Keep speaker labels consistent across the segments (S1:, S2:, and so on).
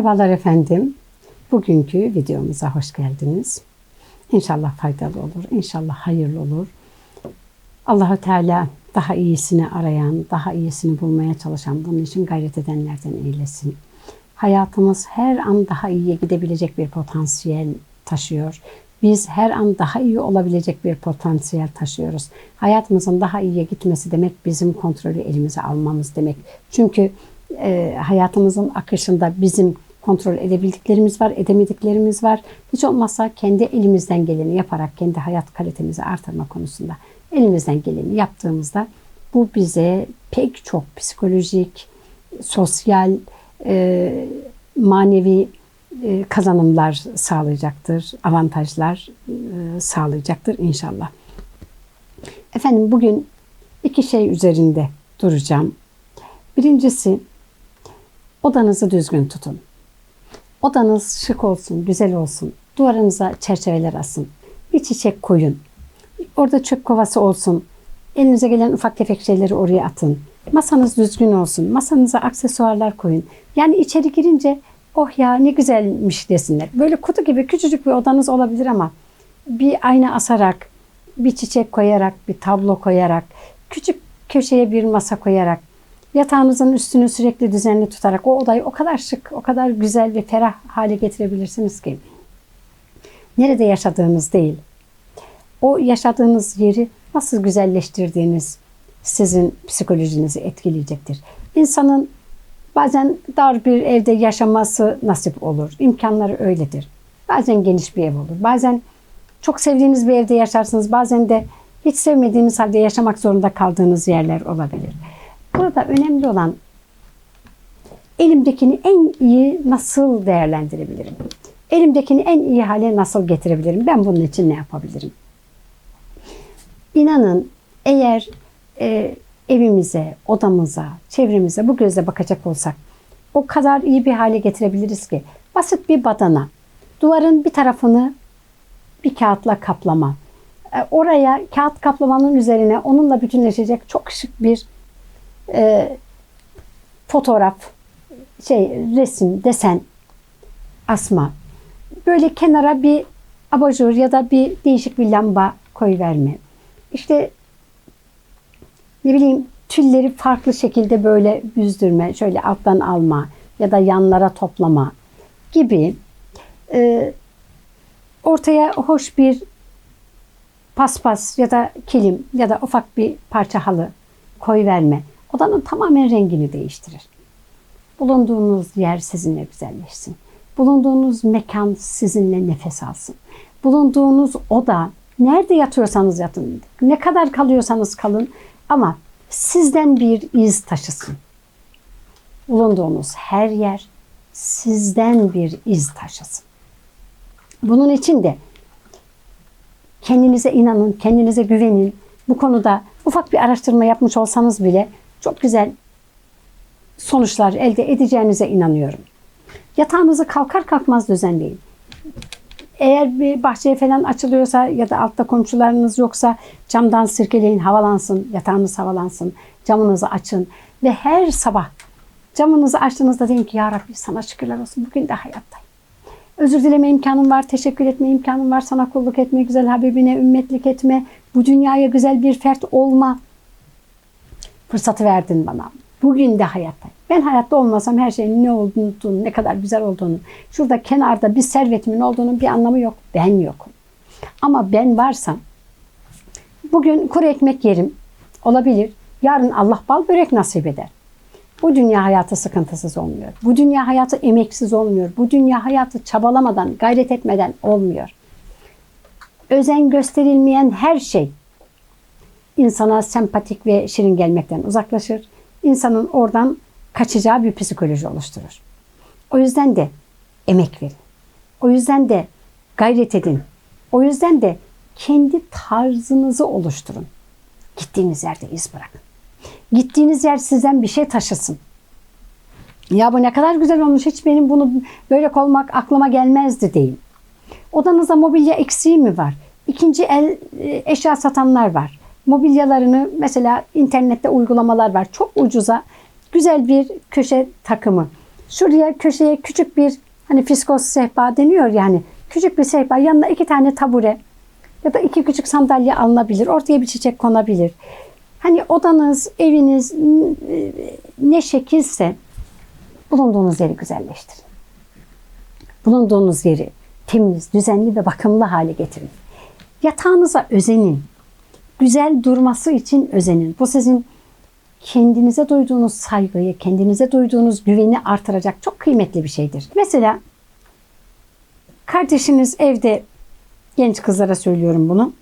S1: Merhabalar efendim. Bugünkü videomuza hoş geldiniz. İnşallah faydalı olur, inşallah hayırlı olur. Allahu Teala daha iyisini arayan, daha iyisini bulmaya çalışan, bunun için gayret edenlerden eylesin. Hayatımız her an daha iyiye gidebilecek bir potansiyel taşıyor. Biz her an daha iyi olabilecek bir potansiyel taşıyoruz. Hayatımızın daha iyiye gitmesi demek bizim kontrolü elimize almamız demek. Çünkü e, hayatımızın akışında bizim kontrol edebildiklerimiz var, edemediklerimiz var. Hiç olmazsa kendi elimizden geleni yaparak kendi hayat kalitemizi artırma konusunda elimizden geleni yaptığımızda bu bize pek çok psikolojik, sosyal, e, manevi e, kazanımlar sağlayacaktır, avantajlar e, sağlayacaktır inşallah. Efendim bugün iki şey üzerinde duracağım. Birincisi odanızı düzgün tutun. Odanız şık olsun, güzel olsun. Duvarınıza çerçeveler asın. Bir çiçek koyun. Orada çöp kovası olsun. Elinize gelen ufak tefek şeyleri oraya atın. Masanız düzgün olsun. Masanıza aksesuarlar koyun. Yani içeri girince oh ya ne güzelmiş desinler. Böyle kutu gibi küçücük bir odanız olabilir ama bir ayna asarak, bir çiçek koyarak, bir tablo koyarak, küçük köşeye bir masa koyarak, yatağınızın üstünü sürekli düzenli tutarak o odayı o kadar şık, o kadar güzel ve ferah hale getirebilirsiniz ki. Nerede yaşadığınız değil, o yaşadığınız yeri nasıl güzelleştirdiğiniz sizin psikolojinizi etkileyecektir. İnsanın bazen dar bir evde yaşaması nasip olur. İmkanları öyledir. Bazen geniş bir ev olur. Bazen çok sevdiğiniz bir evde yaşarsınız. Bazen de hiç sevmediğiniz halde yaşamak zorunda kaldığınız yerler olabilir. Burada önemli olan elimdekini en iyi nasıl değerlendirebilirim? Elimdekini en iyi hale nasıl getirebilirim? Ben bunun için ne yapabilirim? İnanın eğer e, evimize, odamıza, çevremize bu gözle bakacak olsak o kadar iyi bir hale getirebiliriz ki basit bir badana, duvarın bir tarafını bir kağıtla kaplama, e, oraya kağıt kaplamanın üzerine onunla bütünleşecek çok şık bir e, fotoğraf, şey resim, desen asma. Böyle kenara bir abajur ya da bir değişik bir lamba koy verme. İşte ne bileyim tülleri farklı şekilde böyle büzdürme, şöyle alttan alma ya da yanlara toplama gibi e, ortaya hoş bir paspas ya da kilim ya da ufak bir parça halı koy verme. Odanın tamamen rengini değiştirir. Bulunduğunuz yer sizinle güzelleşsin. Bulunduğunuz mekan sizinle nefes alsın. Bulunduğunuz oda nerede yatıyorsanız yatın, ne kadar kalıyorsanız kalın ama sizden bir iz taşısın. Bulunduğunuz her yer sizden bir iz taşısın. Bunun için de kendinize inanın, kendinize güvenin. Bu konuda ufak bir araştırma yapmış olsanız bile çok güzel sonuçlar elde edeceğinize inanıyorum. Yatağınızı kalkar kalkmaz düzenleyin. Eğer bir bahçeye falan açılıyorsa ya da altta komşularınız yoksa camdan sirkeleyin, havalansın, yatağınız havalansın, camınızı açın ve her sabah camınızı açtığınızda deyin ki Ya Rabbi sana şükürler olsun bugün de hayattayım. Özür dileme imkanım var, teşekkür etme imkanım var, sana kulluk etme, güzel Habibine ümmetlik etme, bu dünyaya güzel bir fert olma fırsatı verdin bana. Bugün de hayattayım. Ben hayatta olmasam her şeyin ne olduğunu, ne kadar güzel olduğunu, şurada kenarda bir servetimin olduğunun bir anlamı yok. Ben yokum. Ama ben varsam bugün kuru ekmek yerim. Olabilir. Yarın Allah bal börek nasip eder. Bu dünya hayatı sıkıntısız olmuyor. Bu dünya hayatı emeksiz olmuyor. Bu dünya hayatı çabalamadan, gayret etmeden olmuyor. Özen gösterilmeyen her şey insana sempatik ve şirin gelmekten uzaklaşır. İnsanın oradan kaçacağı bir psikoloji oluşturur. O yüzden de emek verin. O yüzden de gayret edin. O yüzden de kendi tarzınızı oluşturun. Gittiğiniz yerde iz bırakın. Gittiğiniz yer sizden bir şey taşısın. Ya bu ne kadar güzel olmuş. Hiç benim bunu böyle olmak aklıma gelmezdi deyin. Odanızda mobilya eksiği mi var? İkinci el e, eşya satanlar var. Mobilyalarını mesela internette uygulamalar var. Çok ucuza güzel bir köşe takımı. Şuraya köşeye küçük bir hani fiskos sehpa deniyor yani küçük bir sehpa yanına iki tane tabure ya da iki küçük sandalye alınabilir. Ortaya bir çiçek konabilir. Hani odanız, eviniz n- ne şekilse bulunduğunuz yeri güzelleştirin. Bulunduğunuz yeri temiz, düzenli ve bakımlı hale getirin. Yatağınıza özenin. Güzel durması için özenin. Bu sizin kendinize duyduğunuz saygıyı, kendinize duyduğunuz güveni artıracak çok kıymetli bir şeydir. Mesela kardeşiniz evde genç kızlara söylüyorum bunu.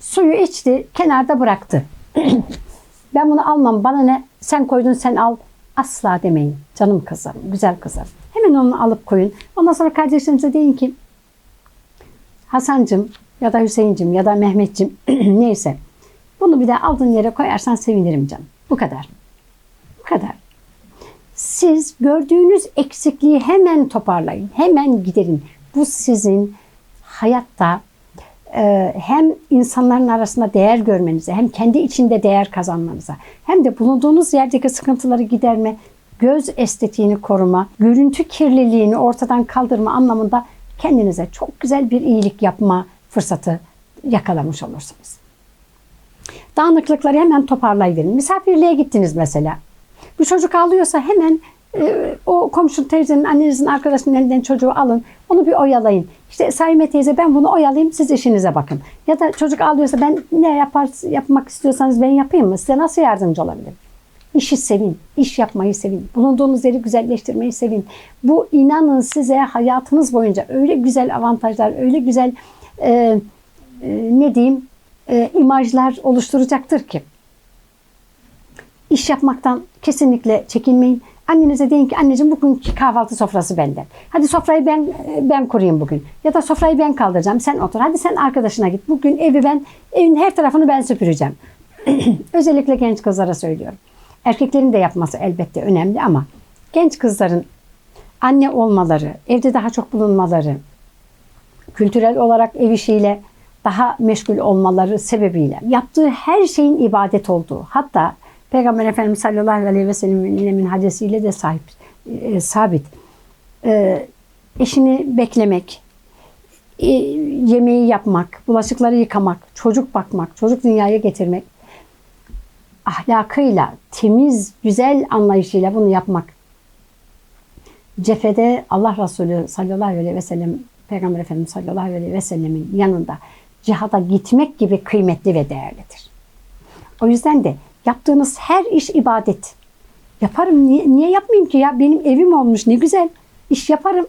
S1: Suyu içti, kenarda bıraktı. ben bunu almam, bana ne? Sen koydun, sen al. Asla demeyin. Canım kızım, güzel kızım. Hemen onu alıp koyun. Ondan sonra kardeşinize deyin ki, Hasancım ya da Hüseyin'cim ya da Mehmet'cim neyse. Bunu bir de aldığın yere koyarsan sevinirim canım. Bu kadar. Bu kadar. Siz gördüğünüz eksikliği hemen toparlayın. Hemen giderin. Bu sizin hayatta e, hem insanların arasında değer görmenize, hem kendi içinde değer kazanmanıza, hem de bulunduğunuz yerdeki sıkıntıları giderme, göz estetiğini koruma, görüntü kirliliğini ortadan kaldırma anlamında kendinize çok güzel bir iyilik yapma fırsatı yakalamış olursunuz. Dağınıklıkları hemen toparlayıverin. Misafirliğe gittiniz mesela. Bir çocuk ağlıyorsa hemen e, o komşu teyzenin, annenizin, arkadaşının elinden çocuğu alın. Onu bir oyalayın. İşte Saime teyze ben bunu oyalayayım siz işinize bakın. Ya da çocuk ağlıyorsa ben ne yapar, yapmak istiyorsanız ben yapayım mı? Size nasıl yardımcı olabilirim? İşi sevin, iş yapmayı sevin, bulunduğunuz yeri güzelleştirmeyi sevin. Bu inanın size hayatınız boyunca öyle güzel avantajlar, öyle güzel e, e, ne diyeyim e, imajlar oluşturacaktır ki. İş yapmaktan kesinlikle çekinmeyin. Annenize deyin ki anneciğim bugünkü kahvaltı sofrası benden. Hadi sofrayı ben ben kurayım bugün. Ya da sofrayı ben kaldıracağım. Sen otur. Hadi sen arkadaşına git. Bugün evi ben evin her tarafını ben süpüreceğim. Özellikle genç kızlara söylüyorum. Erkeklerin de yapması elbette önemli ama genç kızların anne olmaları, evde daha çok bulunmaları, kültürel olarak ev işiyle daha meşgul olmaları sebebiyle yaptığı her şeyin ibadet olduğu, hatta Peygamber Efendimiz sallallahu aleyhi ve sellem'in hadisiyle de sahip, e, sabit. E, eşini beklemek, e, yemeği yapmak, bulaşıkları yıkamak, çocuk bakmak, çocuk dünyaya getirmek, ahlakıyla, temiz, güzel anlayışıyla bunu yapmak. Cephede Allah Resulü sallallahu aleyhi ve sellem, Peygamber Efendimiz sallallahu aleyhi ve sellemin yanında cihada gitmek gibi kıymetli ve değerlidir. O yüzden de yaptığınız her iş ibadet. Yaparım. Niye, niye yapmayayım ki ya? Benim evim olmuş. Ne güzel. İş yaparım.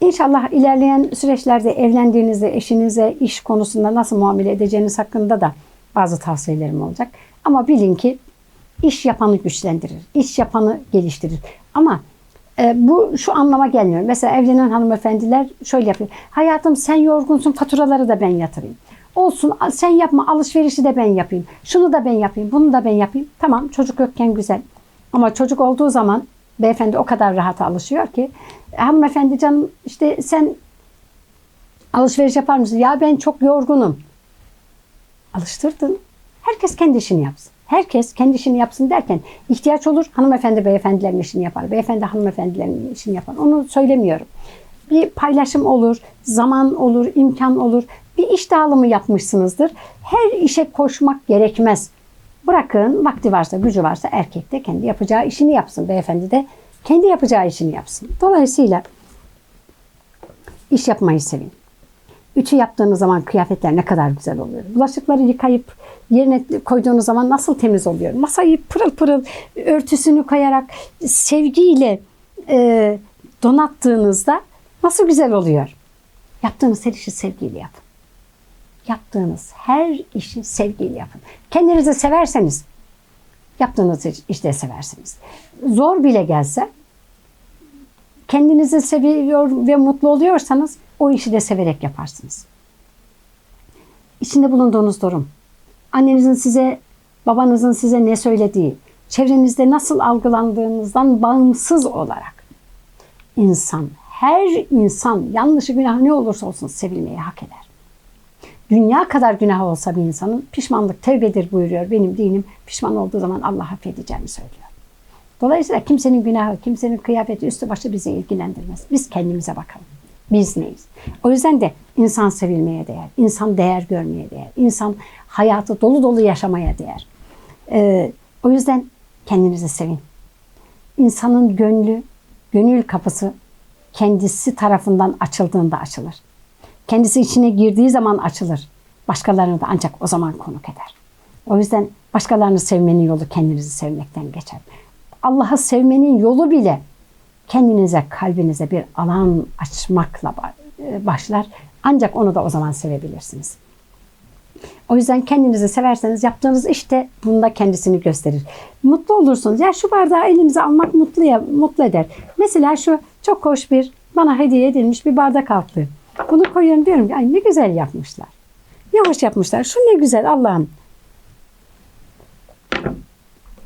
S1: İnşallah ilerleyen süreçlerde evlendiğinizde eşinize iş konusunda nasıl muamele edeceğiniz hakkında da bazı tavsiyelerim olacak. Ama bilin ki iş yapanı güçlendirir. iş yapanı geliştirir. Ama e, bu şu anlama gelmiyor. Mesela evlenen hanımefendiler şöyle yapıyor. Hayatım sen yorgunsun faturaları da ben yatırayım. Olsun sen yapma alışverişi de ben yapayım. Şunu da ben yapayım, bunu da ben yapayım. Tamam çocuk yokken güzel. Ama çocuk olduğu zaman beyefendi o kadar rahata alışıyor ki hanımefendi canım işte sen alışveriş yapar mısın? Ya ben çok yorgunum. Alıştırdın. Herkes kendi işini yapsın. Herkes kendi işini yapsın derken ihtiyaç olur hanımefendi beyefendilerin işini yapar. Beyefendi hanımefendilerin işini yapar. Onu söylemiyorum. Bir paylaşım olur, zaman olur, imkan olur. Bir iş dağılımı yapmışsınızdır. Her işe koşmak gerekmez. Bırakın vakti varsa, gücü varsa erkek de kendi yapacağı işini yapsın. Beyefendi de kendi yapacağı işini yapsın. Dolayısıyla iş yapmayı sevin. Ütü yaptığınız zaman kıyafetler ne kadar güzel oluyor. Bulaşıkları yıkayıp yerine koyduğunuz zaman nasıl temiz oluyor. Masayı pırıl pırıl örtüsünü koyarak sevgiyle e, donattığınızda nasıl güzel oluyor. Yaptığınız her işi sevgiyle yapın. Yaptığınız her işi sevgiyle yapın. Kendinizi severseniz yaptığınız işte seversiniz. Zor bile gelse kendinizi seviyor ve mutlu oluyorsanız o işi de severek yaparsınız. İçinde bulunduğunuz durum, annenizin size, babanızın size ne söylediği, çevrenizde nasıl algılandığınızdan bağımsız olarak insan, her insan yanlışı günah ne olursa olsun sevilmeyi hak eder. Dünya kadar günah olsa bir insanın pişmanlık tevbedir buyuruyor. Benim dinim pişman olduğu zaman Allah affedeceğini söylüyor. Dolayısıyla kimsenin günahı, kimsenin kıyafeti, üstü başı bizi ilgilendirmez. Biz kendimize bakalım. Biz neyiz? O yüzden de insan sevilmeye değer, insan değer görmeye değer, insan hayatı dolu dolu yaşamaya değer. Ee, o yüzden kendinizi sevin. İnsanın gönlü, gönül kapısı kendisi tarafından açıldığında açılır. Kendisi içine girdiği zaman açılır. Başkalarını da ancak o zaman konuk eder. O yüzden başkalarını sevmenin yolu kendinizi sevmekten geçer. Allah'ı sevmenin yolu bile kendinize, kalbinize bir alan açmakla ba- başlar. Ancak onu da o zaman sevebilirsiniz. O yüzden kendinizi severseniz yaptığınız iş de bunda kendisini gösterir. Mutlu olursunuz. Ya şu bardağı elinize almak mutlu, ya, mutlu eder. Mesela şu çok hoş bir bana hediye edilmiş bir bardak altlığı. Bunu koyuyorum diyorum ki ay ne güzel yapmışlar. Ne hoş yapmışlar. Şu ne güzel Allah'ım.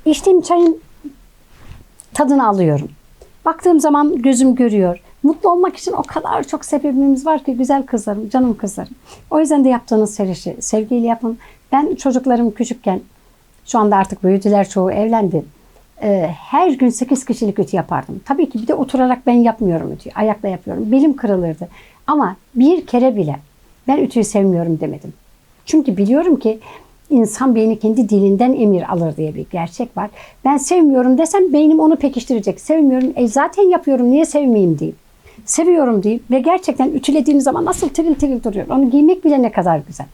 S1: İçtiğim çayın tadını alıyorum. Baktığım zaman gözüm görüyor. Mutlu olmak için o kadar çok sebebimiz var ki güzel kızlarım, canım kızlarım. O yüzden de yaptığınız her işi sevgiyle yapın. Ben çocuklarım küçükken, şu anda artık büyüdüler çoğu evlendi. Ee, her gün 8 kişilik ütü yapardım. Tabii ki bir de oturarak ben yapmıyorum ütüyü. Ayakla yapıyorum. Belim kırılırdı. Ama bir kere bile ben ütüyü sevmiyorum demedim. Çünkü biliyorum ki insan beyni kendi dilinden emir alır diye bir gerçek var. Ben sevmiyorum desem beynim onu pekiştirecek. Sevmiyorum. E zaten yapıyorum. Niye sevmeyeyim diyeyim. Seviyorum diyeyim ve gerçekten ütülediğim zaman nasıl tiril tiril duruyor. Onu giymek bile ne kadar güzel.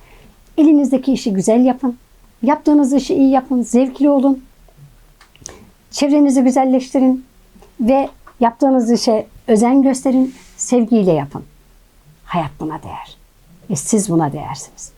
S1: Elinizdeki işi güzel yapın. Yaptığınız işi iyi yapın. Zevkli olun. Çevrenizi güzelleştirin ve yaptığınız işe özen gösterin. Sevgiyle yapın. Hayat buna değer. Ve siz buna değersiniz.